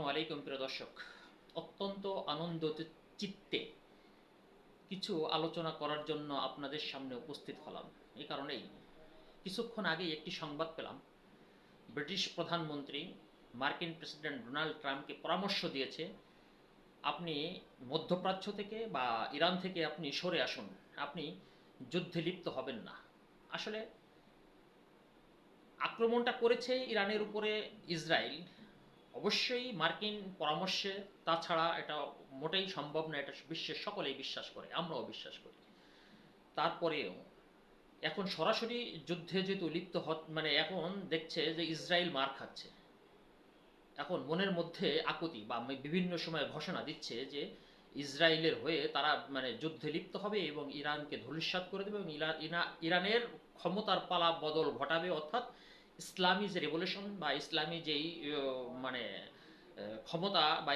আলাইকুম প্রিয় দর্শক। অত্যন্ত আনন্দ চিত্তে কিছু আলোচনা করার জন্য আপনাদের সামনে উপস্থিত হলাম। এই কারণেই কিছুক্ষণ একটি সংবাদ পেলাম। ব্রিটিশ প্রধানমন্ত্রী মার্কিন প্রেসিডেন্ট ডোনাল্ড ট্রাম্পকে পরামর্শ দিয়েছে, আপনি মধ্যপ্রাচ্য থেকে বা ইরান থেকে আপনি সরে আসুন, আপনি যুদ্ধে লিপ্ত হবেন না। আসলে আক্রমণটা করেছে ইরানের উপরে ইসরায়েল অবশ্যই মার্কিন পরামর্শে তাছাড়া এটা মোটেই সম্ভব না, এটা বিশ্বের সকলেই বিশ্বাস করে, আমরাও বিশ্বাস করি। তারপরেও এখন সরাসরি যুদ্ধে যেহেতু লিপ্ত হ মানে এখন দেখছে যে ইসরায়েল মার খাচ্ছে। এখন মনের মধ্যে আকুতি বা বিভিন্ন সময় ঘোষণা দিচ্ছে যে ইসরায়েলের হয়ে তারা মানে যুদ্ধে লিপ্ত হবে এবং ইরানকে ধূলিসাৎ করে দেবে এবং ইরানের ক্ষমতার পালা বদল ঘটাবে, অর্থাৎ ইসলামী যে রেভলিউশন বা ইসলামী যেই মানে ক্ষমতা বা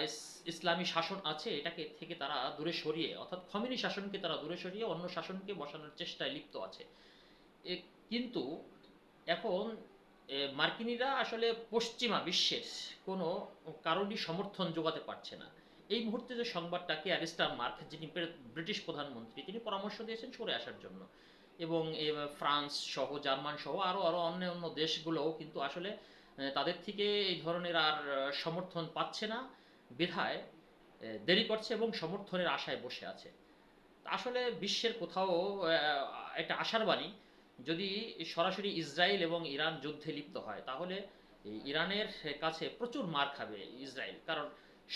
ইসলামী শাসন আছে, এটাকে থেকে তারা দূরে সরিয়ে, অর্থাৎ খমিনী শাসনকে তারা দূরে সরিয়ে অন্য শাসনকে বসানোর চেষ্টায় লিপ্ত আছে। কিন্তু এখন মার্কিনিরা আসলে পশ্চিমা বিশ্বের কোনো কারণই সমর্থন যোগাতে পারছে না। এই মুহূর্তে যে সংবাদটাকে অ্যারিস্টার মার্ক, যিনি ব্রিটিশ প্রধানমন্ত্রী, তিনি পরামর্শ দিয়েছেন সরে আসার জন্য। এবং ফ্রান্স সহ, জার্মান সহ আরও আরও অন্য অন্য দেশগুলোও কিন্তু আসলে তাদের থেকে এই ধরনের আর সমর্থন পাচ্ছে না, বিধায় দেরি করছে এবং সমর্থনের আশায় বসে আছে। আসলে বিশ্বের কোথাও একটা আশার বাণী, যদি সরাসরি ইসরায়েল এবং ইরান যুদ্ধে লিপ্ত হয়, তাহলে ইরানের কাছে প্রচুর মার খাবে ইসরায়েল। কারণ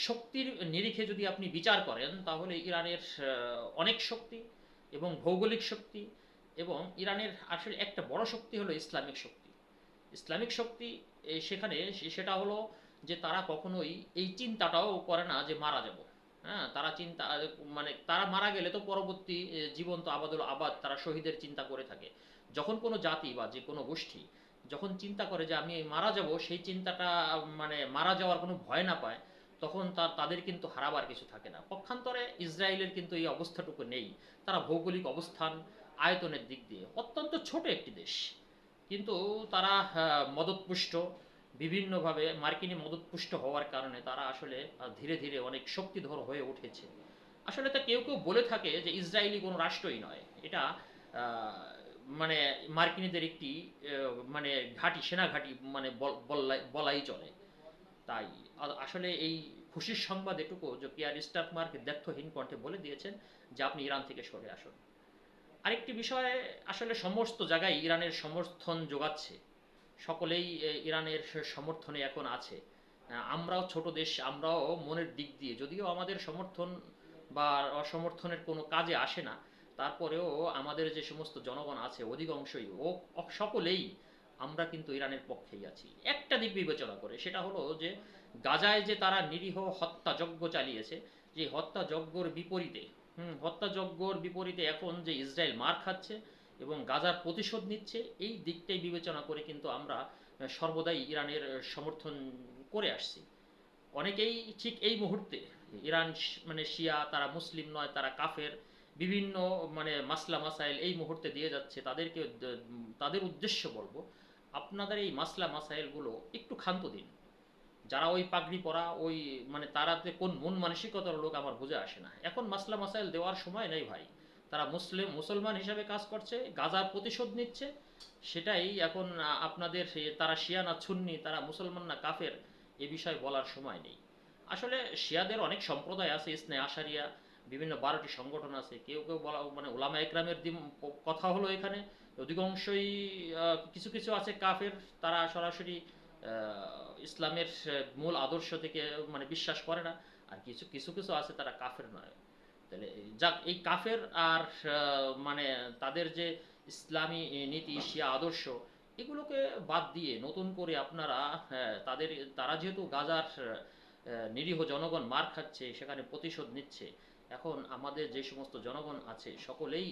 শক্তির নিরিখে যদি আপনি বিচার করেন, তাহলে ইরানের অনেক শক্তি এবং ভৌগোলিক শক্তি এবং ইরানের আসলে একটা বড় শক্তি হলো ইসলামিক শক্তি। ইসলামিক শক্তি সেখানে সেটা হলো যে তারা কখনোই এই চিন্তাটাও করে না যে মারা যাব। হ্যাঁ তারা চিন্তা মানে তারা মারা গেলে তো পরবর্তী জীবন তো আবাদুল আবাদ তারা শহীদের চিন্তা করে থাকে। যখন কোনো জাতি বা যে কোনো গোষ্ঠী যখন চিন্তা করে যে আমি মারা যাব, সেই চিন্তাটা মানে মারা যাওয়ার কোনো ভয় না পায়, তখন তার তাদের কিন্তু হারাবার কিছু থাকে না। পক্ষান্তরে ইসরায়েলের কিন্তু এই অবস্থাটুকু নেই। তারা ভৌগোলিক অবস্থান আয়তনের দিক দিয়ে। অত্যন্ত ছোট একটি দেশ। কিন্তু তারা মদতপুষ্ট, বিভিন্নভাবে মার্কিনী মদতপুষ্ট হওয়ার কারণে তারা আসলে ধীরে ধীরে অনেক শক্তিধর হয়ে উঠেছে। আসলে তা কেউ কেউ বলে থাকে যে ইসরায়েলি কোনো রাষ্ট্রই নয়। এটা মানে মার্কিনীদের একটি মানে ঘাঁটি, সেনা ঘাঁটি মানে বলাই চলে। তাই আসলে এই খুশির সংবাদ এটুকু যে পিয়ার স্টাকমার্ক দ্ব্যর্থহীন কণ্ঠে বলে দিয়েছেন যে আপনি ইরান থেকে সরে আসুন। আরেকটি বিষয় আসলে সমস্ত জায়গায় ইরানের সমর্থন যোগাচ্ছে। সকলেই ইরানের সমর্থনে এখন আছে। আমরাও ছোট দেশ, আমরাও মনের দিক দিয়ে। যদিও আমাদের সমর্থন বা অসমর্থনের কোনো কাজে আসে না, তারপরেও আমাদের যে সমস্ত জনগণ আছে, অধিকাংশই ও সকলেই আমরা কিন্তু ইরানের পক্ষেই আছি। একটা দিক বিবেচনা করে, সেটা হলো যে গাজায় যে তারা নিরীহ হত্যাযজ্ঞ চালিয়েছে, যে হত্যাযজ্ঞর বিপরীতে হুম, হত্যাযজ্ঞর বিপরীতে এখন যে ইসরায়েল মার খাচ্ছে এবং গাজার প্রতিশোধ নিচ্ছে, এই দিকটাই বিবেচনা করে কিন্তু আমরা সর্বদাই ইরানের সমর্থন করে আসছি। অনেকেই ঠিক এই মুহূর্তে ইরান মানে শিয়া, তারা মুসলিম নয়, তারা কাফের, বিভিন্ন মানে মাসলা মাসাইল এই মুহূর্তে দিয়ে যাচ্ছে। তাদেরকে তাদের উদ্দেশ্য বলব, আপনাদের এই মাসলা মাসাইলগুলো একটু ক্ষান্ত দিন। যারা ওই পাগড়ি পরা, ওই মানে তারাতে কোন মন মানসিকতার লোক আমার বুঝে আসে না। এখন মাসলা মাসাইল দেওয়ার সময় নেই ভাই। তারা মুসলিম, মুসলমান হিসাবে কাজ করছে, গাজার প্রতিশোধ নিচ্ছে। সেটাই এখন আপনাদের তারা শিয়া না ছুন্নি তারা মুসলমান না কাফের, এ বিষয়ে বলার সময় নেই। আসলে শিয়াদের অনেক সম্প্রদায় আছে, ইসনে আশারিয়া, বিভিন্ন বারোটি সংগঠন আছে। কেউ কেউ বলা মানে ওলামা একরামের কথা হলো এখানে। অধিকাংশই কিছু কিছু আছে কাফের, তারা সরাসরি ইসলামের মূল আদর্শ থেকে মানে বিশ্বাস করে না। আর কিছু কিছু কিছু আছে তারা কাফের নয়। তাহলে যাক, এই কাফের আর মানে তাদের যে ইসলামী নীতি, শিয়া আদর্শ, এগুলোকে বাদ দিয়ে নতুন করে আপনারা তাদের, তারা যেহেতু গাজার নিরীহ জনগণ মার খাচ্ছে, সেখানে প্রতিশোধ নিচ্ছে, এখন আমাদের যে সমস্ত জনগণ আছে, সকলেই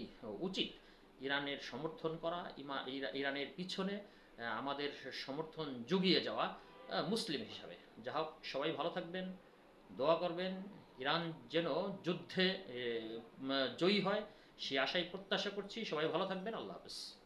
উচিত ইরানের সমর্থন করা ইরানের পিছনে আমাদের সমর্থন জুগিয়ে যাওয়া মুসলিম হিসাবে। যা হোক, সবাই ভালো থাকবেন, দোয়া করবেন, ইরান যেন যুদ্ধে জয়ী হয়, সে আশাই প্রত্যাশা করছি। সবাই ভালো থাকবেন, আল্লাহ হাফেজ।